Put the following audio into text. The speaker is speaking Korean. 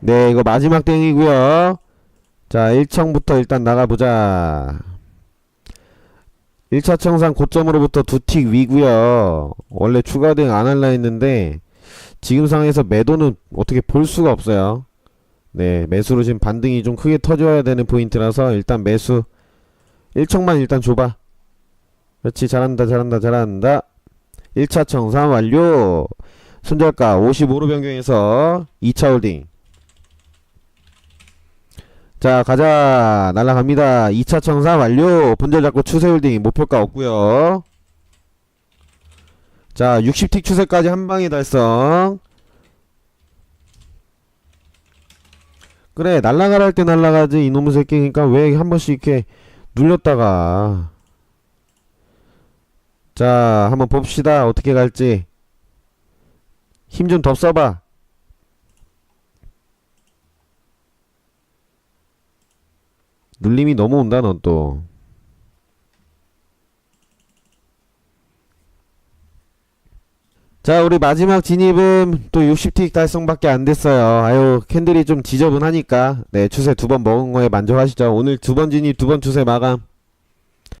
네, 이거 마지막 땡이고요. 자, 1청부터 일단 나가보자. 1차 청산 고점으로부터 두 틱 위고요. 원래 추가 대응 안 할라 했는데 지금 상황에서 매도는 어떻게 볼 수가 없어요. 네, 매수로 지금 반등이 좀 크게 터져야 되는 포인트라서 일단 매수 1청만 일단 줘봐. 그렇지, 잘한다, 잘한다, 잘한다. 1차 청산 완료. 손절가 55로 변경해서 2차 홀딩. 자, 가자. 날라갑니다. 2차 청산 완료. 분절 잡고 추세 홀딩. 목표가 없고요 자, 60틱 추세까지 한 방에 달성. 그래, 날라가라 할 때 날라가지. 이놈의 새끼. 그니까 왜 한 번씩 이렇게 눌렸다가. 자, 한번 봅시다. 어떻게 갈지. 힘좀더 써봐. 눌림이 너무 온다, 넌 또. 자, 우리 마지막 진입은 또 60틱 달성밖에 안 됐어요. 아유, 캔들이 좀 지저분하니까. 네, 추세 두 번 먹은 거에 만족하시죠. 오늘 두 번 진입, 두 번 추세 마감.